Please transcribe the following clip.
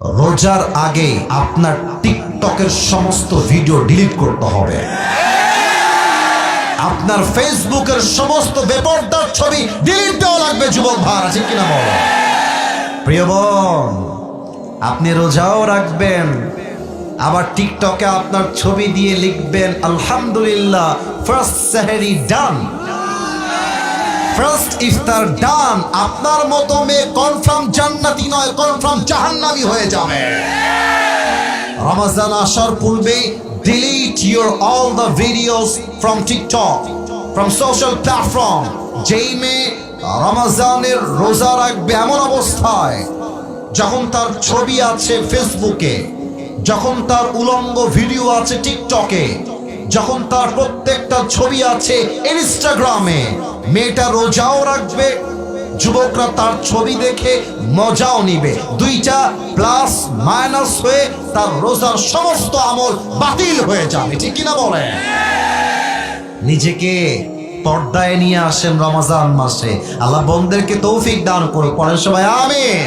রোজার আগে আপনার টিকটকের সমস্ত ভিডিও ডিলিট করতে হবে। আপনার ফেসবুকের সমস্ত বেপরদার ছবি ডিলিট দেওয়া লাগবে, যুবক ভাই, আছে কিনা বলো? প্রিয় বোন, আপনি রোজাও রাখবেন, আবার টিকটকে আপনার ছবি দিয়ে লিখবেন, আলহামদুলিল্লাহ ফার্স্ট সেহেরি ডান ফার্স্ট ইফতার ডান। আপনার মতো মেয়ে কনফার্ম জান্নাতি নয় কনফার্ম জাহান্নামি হয়ে যাবে। রমাজান আসার পূর্বে delete your all the videos from TikTok from social platform যেই মেয়ে রমাজানের রোজা রাখবে এমন অবস্থায়, যখন তার ছবি আছে ফেসবুকে যখন তার উলঙ্গ ভিডিও আছে টিকটকে যখন তার প্রত্যেকটা ছবি আছে ইনস্টাগ্রামে মেয়েটা রোজাও রাখবে, যুবকরা তার ছবি দেখে মজাও নিবে। দুইটা প্লাস মাইনাস হয়ে তার রোজার সমস্ত আমল বাতিল হয়ে যাবে, ঠিক কিনা বলে? নিজেকে পর্দায় নিয়ে আসেন রমাজান মাসে। আল্লাহ বন্ধেরকে তৌফিক দান করুক পরের সময় আমিন।